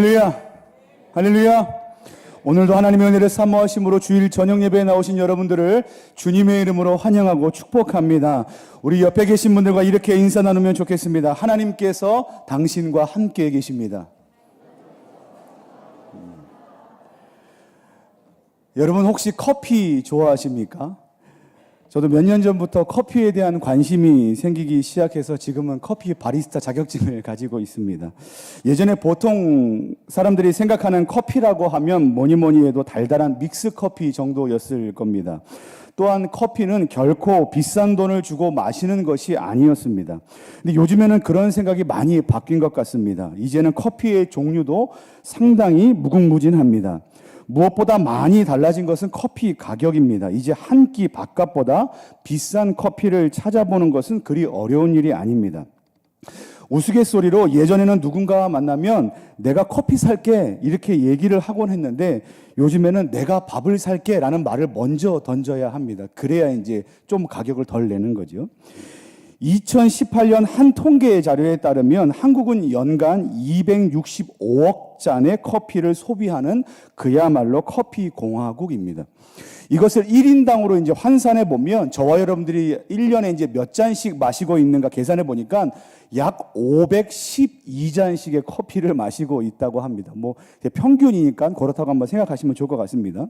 할렐루야. 할렐루야. 오늘도 하나님의 은혜를 사모하심으로 주일 저녁 예배에 나오신 여러분들을 주님의 이름으로 환영하고 축복합니다. 우리 옆에 계신 분들과 이렇게 인사 나누면 좋겠습니다. 하나님께서 당신과 함께 계십니다. 음. 여러분 혹시 커피 좋아하십니까? 저도 몇 년 전부터 커피에 대한 관심이 생기기 시작해서 지금은 커피 바리스타 자격증을 가지고 있습니다. 예전에 보통 사람들이 생각하는 커피라고 하면 뭐니 뭐니 해도 달달한 믹스 커피 정도였을 겁니다. 또한 커피는 결코 비싼 돈을 주고 마시는 것이 아니었습니다. 근데 요즘에는 그런 생각이 많이 바뀐 것 같습니다. 이제는 커피의 종류도 상당히 무궁무진합니다. 무엇보다 많이 달라진 것은 커피 가격입니다. 이제 한 끼 밥값보다 비싼 커피를 찾아보는 것은 그리 어려운 일이 아닙니다. 우스갯소리로 예전에는 누군가 만나면 내가 커피 살게 이렇게 얘기를 하곤 했는데 요즘에는 내가 밥을 살게 라는 말을 먼저 던져야 합니다. 그래야 이제 좀 가격을 덜 내는 거죠. 2018년 한 통계 자료에 따르면 한국은 연간 265억 잔의 커피를 소비하는 그야말로 커피 공화국입니다. 이것을 1인당으로 이제 환산해 보면 저와 여러분들이 1년에 이제 몇 잔씩 마시고 있는가 계산해 보니까 약 512잔씩의 커피를 마시고 있다고 합니다. 뭐 평균이니까 그렇다고 한번 생각하시면 좋을 것 같습니다.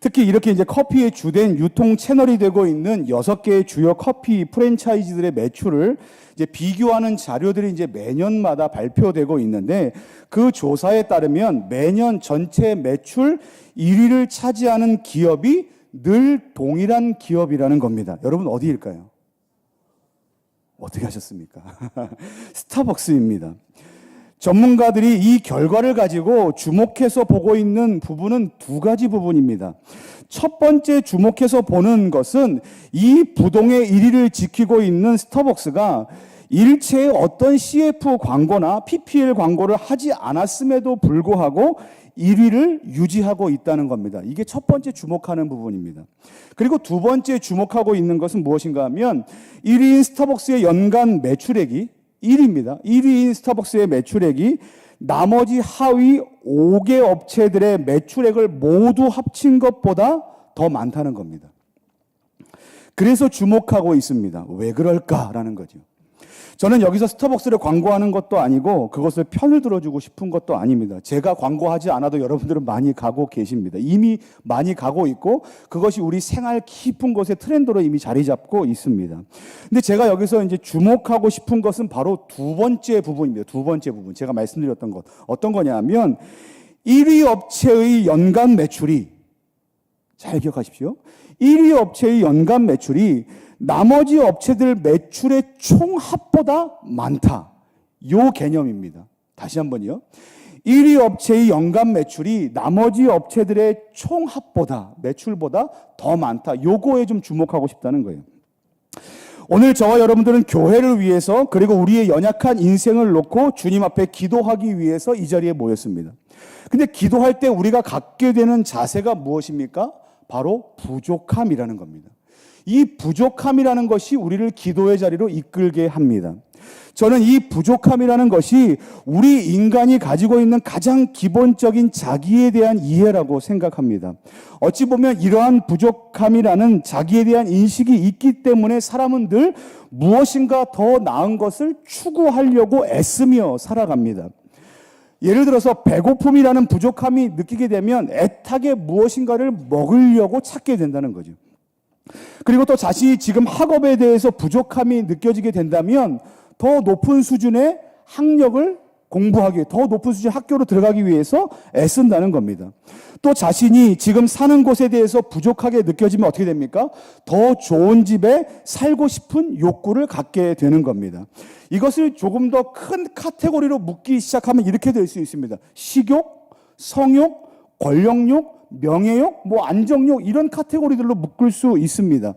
특히 이렇게 이제 커피의 주된 유통 채널이 되고 있는 여섯 개의 주요 커피 프랜차이즈들의 매출을 이제 비교하는 자료들이 이제 매년마다 발표되고 있는데 그 조사에 따르면 매년 전체 매출 1위를 차지하는 기업이 늘 동일한 기업이라는 겁니다. 여러분 어디일까요? 어떻게 하셨습니까? 스타벅스입니다. 전문가들이 이 결과를 가지고 주목해서 보고 있는 부분은 두 가지 부분입니다. 첫 번째 주목해서 보는 것은 이 부동의 1위를 지키고 있는 스타벅스가 일체의 어떤 CF 광고나 PPL 광고를 하지 않았음에도 불구하고 1위를 유지하고 있다는 겁니다. 이게 첫 번째 주목하는 부분입니다. 그리고 두 번째 주목하고 있는 것은 무엇인가 하면 1위인 스타벅스의 연간 매출액이 1위입니다. 1위인 스타벅스의 매출액이 나머지 하위 5개 업체들의 매출액을 모두 합친 것보다 더 많다는 겁니다. 그래서 주목하고 있습니다. 왜 그럴까라는 거죠. 저는 여기서 스타벅스를 광고하는 것도 아니고 그것을 편을 들어주고 싶은 것도 아닙니다. 제가 광고하지 않아도 여러분들은 많이 가고 계십니다. 이미 많이 가고 있고 그것이 우리 생활 깊은 곳의 트렌드로 이미 자리 잡고 있습니다. 근데 제가 여기서 이제 주목하고 싶은 것은 바로 두 번째 부분입니다. 두 번째 부분. 제가 말씀드렸던 것. 어떤 거냐면 1위 업체의 연간 매출이 잘 기억하십시오. 1위 업체의 연간 매출이 나머지 업체들 매출의 총합보다 많다. 요 개념입니다. 다시 한번요. 1위 업체의 연간 매출이 나머지 업체들의 총합보다 매출보다 더 많다. 요거에 좀 주목하고 싶다는 거예요. 오늘 저와 여러분들은 교회를 위해서 그리고 우리의 연약한 인생을 놓고 주님 앞에 기도하기 위해서 이 자리에 모였습니다. 근데 기도할 때 우리가 갖게 되는 자세가 무엇입니까? 바로 부족함이라는 겁니다. 이 부족함이라는 것이 우리를 기도의 자리로 이끌게 합니다. 저는 이 부족함이라는 것이 우리 인간이 가지고 있는 가장 기본적인 자기에 대한 이해라고 생각합니다. 어찌 보면 이러한 부족함이라는 자기에 대한 인식이 있기 때문에 사람은 늘 무엇인가 더 나은 것을 추구하려고 애쓰며 살아갑니다. 예를 들어서 배고픔이라는 부족함이 느끼게 되면 애타게 무엇인가를 먹으려고 찾게 된다는 거죠. 그리고 또 자신이 지금 학업에 대해서 부족함이 느껴지게 된다면 더 높은 수준의 학력을 공부하기, 더 높은 수준의 학교로 들어가기 위해서 애쓴다는 겁니다. 또 자신이 지금 사는 곳에 대해서 부족하게 느껴지면 어떻게 됩니까? 더 좋은 집에 살고 싶은 욕구를 갖게 되는 겁니다. 이것을 조금 더 큰 카테고리로 묶기 시작하면 이렇게 될 수 있습니다. 식욕, 성욕, 권력욕, 명예욕, 뭐 안정욕 이런 카테고리들로 묶을 수 있습니다.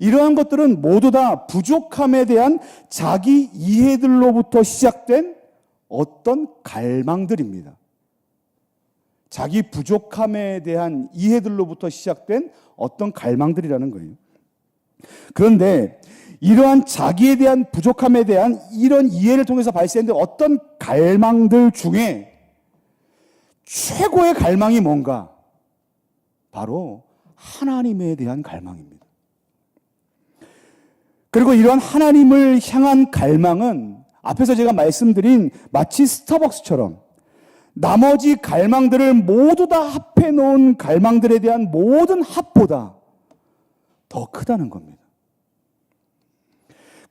이러한 것들은 모두 다 부족함에 대한 자기 이해들로부터 시작된 어떤 갈망들입니다. 자기 부족함에 대한 이해들로부터 시작된 어떤 갈망들이라는 거예요. 그런데 이러한 자기에 대한 부족함에 대한 이런 이해를 통해서 발생된 어떤 갈망들 중에 최고의 갈망이 뭔가? 바로 하나님에 대한 갈망입니다. 그리고 이런 하나님을 향한 갈망은 앞에서 제가 말씀드린 마치 스타벅스처럼 나머지 갈망들을 모두 다 합해 놓은 갈망들에 대한 모든 합보다 더 크다는 겁니다.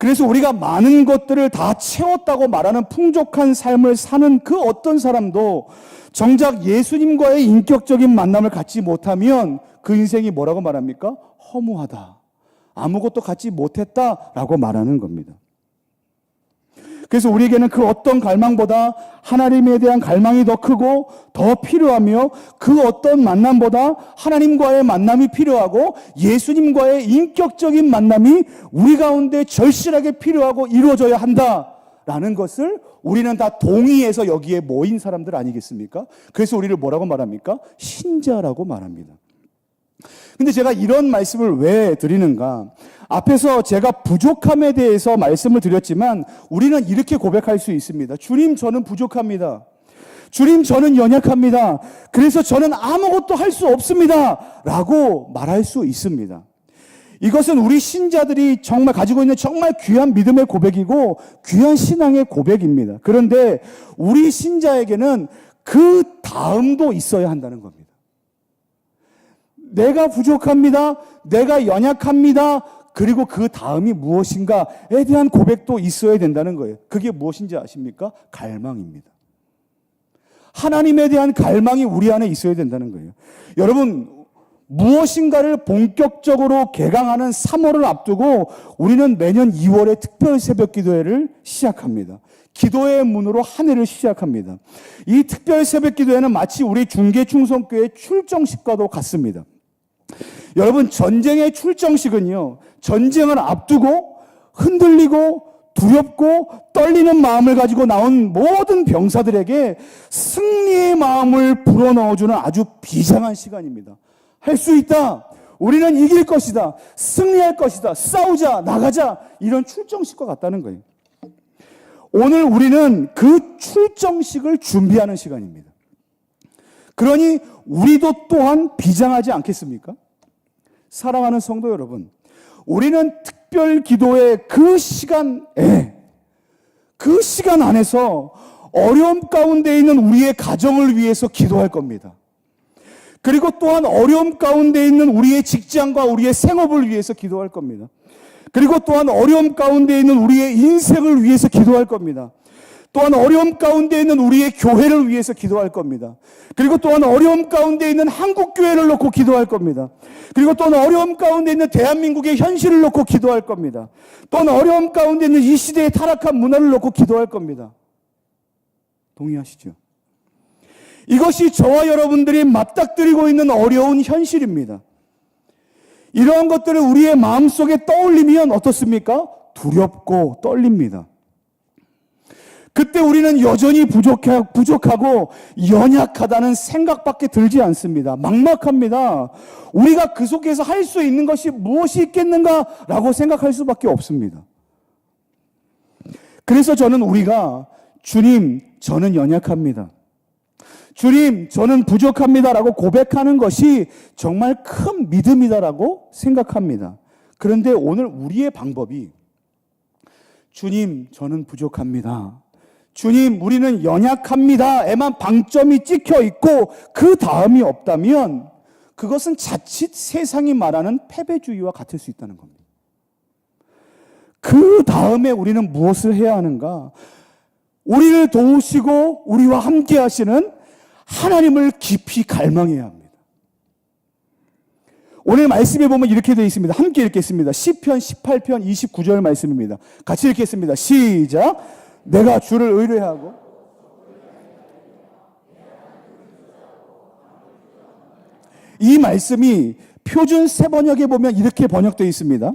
그래서 우리가 많은 것들을 다 채웠다고 말하는 풍족한 삶을 사는 그 어떤 사람도 정작 예수님과의 인격적인 만남을 갖지 못하면 그 인생이 뭐라고 말합니까? 허무하다. 아무것도 갖지 못했다라고 말하는 겁니다. 그래서 우리에게는 그 어떤 갈망보다 하나님에 대한 갈망이 더 크고 더 필요하며 그 어떤 만남보다 하나님과의 만남이 필요하고 예수님과의 인격적인 만남이 우리 가운데 절실하게 필요하고 이루어져야 한다 라는 것을 우리는 다 동의해서 여기에 모인 사람들 아니겠습니까? 그래서 우리를 뭐라고 말합니까? 신자라고 말합니다. 근데 제가 이런 말씀을 왜 드리는가? 앞에서 제가 부족함에 대해서 말씀을 드렸지만 우리는 이렇게 고백할 수 있습니다. 주님, 저는 부족합니다. 주님, 저는 연약합니다. 그래서 저는 아무것도 할 수 없습니다. 라고 말할 수 있습니다. 이것은 우리 신자들이 정말 가지고 있는 정말 귀한 믿음의 고백이고 귀한 신앙의 고백입니다. 그런데 우리 신자에게는 그 다음도 있어야 한다는 겁니다. 내가 부족합니다. 내가 연약합니다. 그리고 그 다음이 무엇인가에 대한 고백도 있어야 된다는 거예요. 그게 무엇인지 아십니까? 갈망입니다. 하나님에 대한 갈망이 우리 안에 있어야 된다는 거예요. 여러분, 무엇인가를 본격적으로 개강하는 3월을 앞두고 우리는 매년 2월에 특별 새벽 기도회를 시작합니다. 기도의 문으로 한 해를 시작합니다. 이 특별 새벽 기도회는 마치 우리 중계충성교회 출정식과도 같습니다. 여러분, 전쟁의 출정식은요, 전쟁을 앞두고 흔들리고 두렵고 떨리는 마음을 가지고 나온 모든 병사들에게 승리의 마음을 불어넣어주는 아주 비장한 시간입니다. 할 수 있다. 우리는 이길 것이다. 승리할 것이다. 싸우자. 나가자. 이런 출정식과 같다는 거예요. 오늘 우리는 그 출정식을 준비하는 시간입니다. 그러니 우리도 또한 비장하지 않겠습니까? 사랑하는 성도 여러분, 우리는 특별 기도의 그 시간에, 그 시간 안에서 어려움 가운데 있는 우리의 가정을 위해서 기도할 겁니다. 그리고 또한 어려움 가운데 있는 우리의 직장과 우리의 생업을 위해서 기도할 겁니다. 그리고 또한 어려움 가운데 있는 우리의 인생을 위해서 기도할 겁니다. 또한 어려움 가운데 있는 우리의 교회를 위해서 기도할 겁니다. 그리고 또한 어려움 가운데 있는 한국 교회를 놓고 기도할 겁니다. 그리고 또한 어려움 가운데 있는 대한민국의 현실을 놓고 기도할 겁니다. 또한 어려움 가운데 있는 이 시대의 타락한 문화를 놓고 기도할 겁니다. 동의하시죠? 이것이 저와 여러분들이 맞닥뜨리고 있는 어려운 현실입니다. 이러한 것들을 우리의 마음속에 떠올리면 어떻습니까? 두렵고 떨립니다. 그때 우리는 여전히 부족하, 부족하고 연약하다는 생각밖에 들지 않습니다. 막막합니다. 우리가 그 속에서 할 수 있는 것이 무엇이 있겠는가라고 생각할 수밖에 없습니다. 그래서 저는 우리가 주님, 저는 연약합니다. 주님, 저는 부족합니다라고 고백하는 것이 정말 큰 믿음이다라고 생각합니다. 그런데 오늘 우리의 방법이 주님, 저는 부족합니다. 주님, 우리는 연약합니다 에만 방점이 찍혀 있고 그 다음이 없다면 그것은 자칫 세상이 말하는 패배주의와 같을 수 있다는 겁니다. 그 다음에 우리는 무엇을 해야 하는가? 우리를 도우시고 우리와 함께 하시는 하나님을 깊이 갈망해야 합니다. 오늘 말씀에 보면 이렇게 되어 있습니다. 함께 읽겠습니다. 10편 18편 29절 말씀입니다. 같이 읽겠습니다. 시작. 내가 주를 의뢰하고 이 말씀이 표준 세 번역에 보면 이렇게 번역되어 있습니다.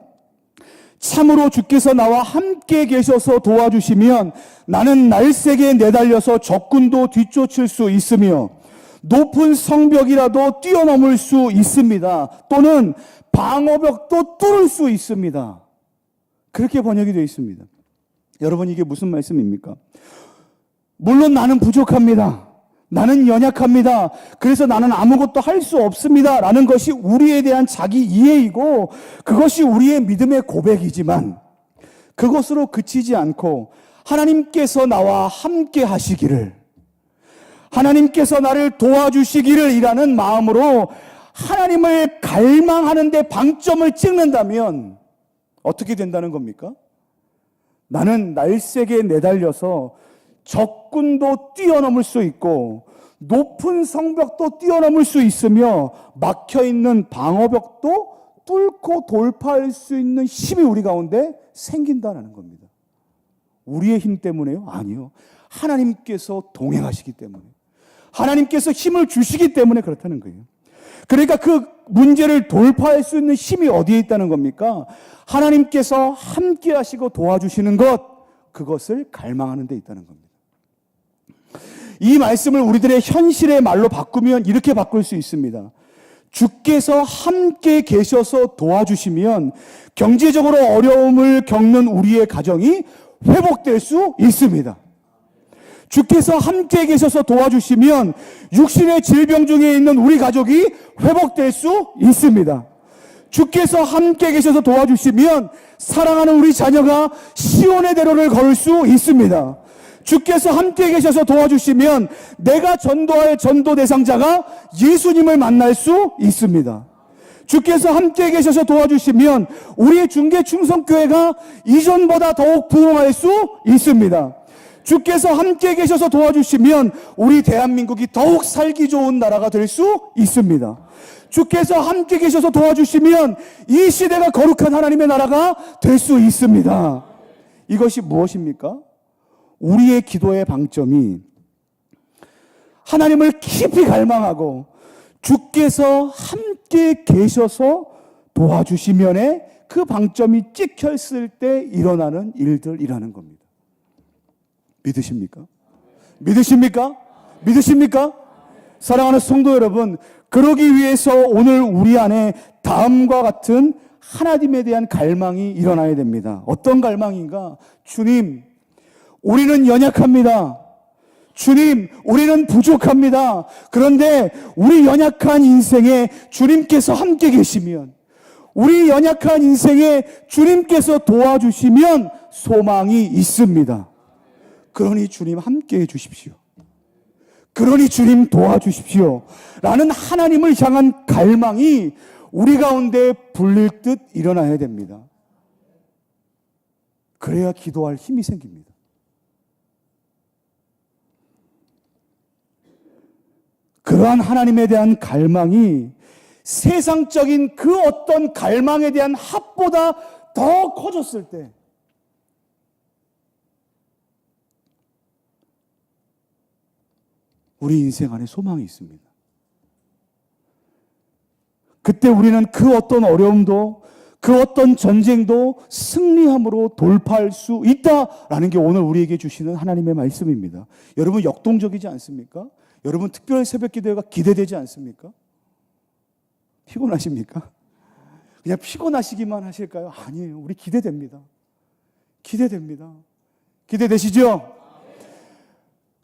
참으로 주께서 나와 함께 계셔서 도와주시면 나는 날쌔게 내달려서 적군도 뒤쫓을 수 있으며 높은 성벽이라도 뛰어넘을 수 있습니다. 또는 방어벽도 뚫을 수 있습니다. 그렇게 번역이 되어 있습니다. 여러분 이게 무슨 말씀입니까? 물론 나는 부족합니다. 나는 연약합니다. 그래서 나는 아무것도 할 수 없습니다. 라는 것이 우리에 대한 자기 이해이고 그것이 우리의 믿음의 고백이지만 그것으로 그치지 않고 하나님께서 나와 함께 하시기를 하나님께서 나를 도와주시기를 이라는 마음으로 하나님을 갈망하는데 방점을 찍는다면 어떻게 된다는 겁니까? 나는 날쌔게 내달려서 적군도 뛰어넘을 수 있고 높은 성벽도 뛰어넘을 수 있으며 막혀 있는 방어벽도 뚫고 돌파할 수 있는 힘이 우리 가운데 생긴다는 겁니다. 우리의 힘 때문에요? 아니요. 하나님께서 동행하시기 때문에. 하나님께서 힘을 주시기 때문에 그렇다는 거예요. 그러니까 그 문제를 돌파할 수 있는 힘이 어디에 있다는 겁니까? 하나님께서 함께 하시고 도와주시는 것, 그것을 갈망하는 데 있다는 겁니다. 이 말씀을 우리들의 현실의 말로 바꾸면 이렇게 바꿀 수 있습니다. 주께서 함께 계셔서 도와주시면 경제적으로 어려움을 겪는 우리의 가정이 회복될 수 있습니다. 주께서 함께 계셔서 도와주시면 육신의 질병 중에 있는 우리 가족이 회복될 수 있습니다. 주께서 함께 계셔서 도와주시면 사랑하는 우리 자녀가 시온의 대로를 걸을 수 있습니다. 주께서 함께 계셔서 도와주시면 내가 전도할 전도 대상자가 예수님을 만날 수 있습니다. 주께서 함께 계셔서 도와주시면 우리의 중계 충성교회가 이전보다 더욱 부흥할 수 있습니다. 주께서 함께 계셔서 도와주시면 우리 대한민국이 더욱 살기 좋은 나라가 될 수 있습니다. 주께서 함께 계셔서 도와주시면 이 시대가 거룩한 하나님의 나라가 될 수 있습니다. 이것이 무엇입니까? 우리의 기도의 방점이 하나님을 깊이 갈망하고 주께서 함께 계셔서 도와주시면에 그 방점이 찍혔을 때 일어나는 일들이라는 겁니다. 믿으십니까? 믿으십니까? 믿으십니까? 사랑하는 성도 여러분, 그러기 위해서 오늘 우리 안에 다음과 같은 하나님에 대한 갈망이 일어나야 됩니다. 어떤 갈망인가? 주님, 우리는 연약합니다. 주님, 우리는 부족합니다. 그런데 우리 연약한 인생에 주님께서 함께 계시면, 우리 연약한 인생에 주님께서 도와주시면 소망이 있습니다. 그러니 주님 함께 해 주십시오. 그러니 주님 도와주십시오. 라는 하나님을 향한 갈망이 우리 가운데 불릴 듯 일어나야 됩니다. 그래야 기도할 힘이 생깁니다. 그러한 하나님에 대한 갈망이 세상적인 그 어떤 갈망에 대한 합보다 더 커졌을 때 우리 인생 안에 소망이 있습니다. 그때 우리는 그 어떤 어려움도 그 어떤 전쟁도 승리함으로 돌파할 수 있다라는 게 오늘 우리에게 주시는 하나님의 말씀입니다. 여러분 역동적이지 않습니까? 여러분 특별 새벽 기도회가 기대되지 않습니까? 피곤하십니까? 그냥 피곤하시기만 하실까요? 아니에요. 우리 기대됩니다. 기대됩니다. 기대되시죠?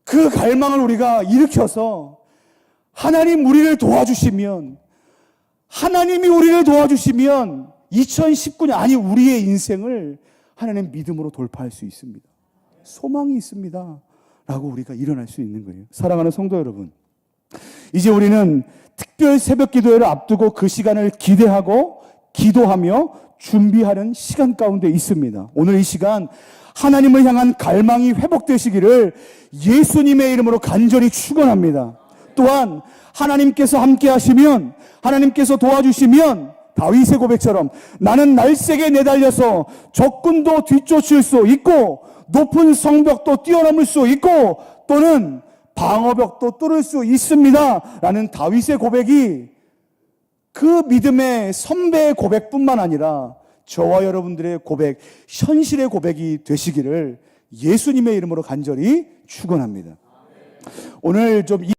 그 갈망을 우리가 일으켜서 하나님 우리를 도와주시면 하나님이 우리를 도와주시면 2019년 아니 우리의 인생을 하나님 믿음으로 돌파할 수 있습니다. 소망이 있습니다. 라고 우리가 일어날 수 있는 거예요. 사랑하는 성도 여러분. 이제 우리는 특별 새벽 기도회를 앞두고 그 시간을 기대하고 기도하며 준비하는 시간 가운데 있습니다. 오늘 이 시간 하나님을 향한 갈망이 회복되시기를 예수님의 이름으로 간절히 축원합니다. 또한 하나님께서 함께 하시면 하나님께서 도와주시면 다윗의 고백처럼 나는 날쌔게 내달려서 적군도 뒤쫓을 수 있고 높은 성벽도 뛰어넘을 수 있고 또는 방어벽도 뚫을 수 있습니다. 라는 다윗의 고백이 그 믿음의 선배의 고백뿐만 아니라 저와 여러분들의 고백, 현실의 고백이 되시기를 예수님의 이름으로 간절히 축원합니다. 오늘 좀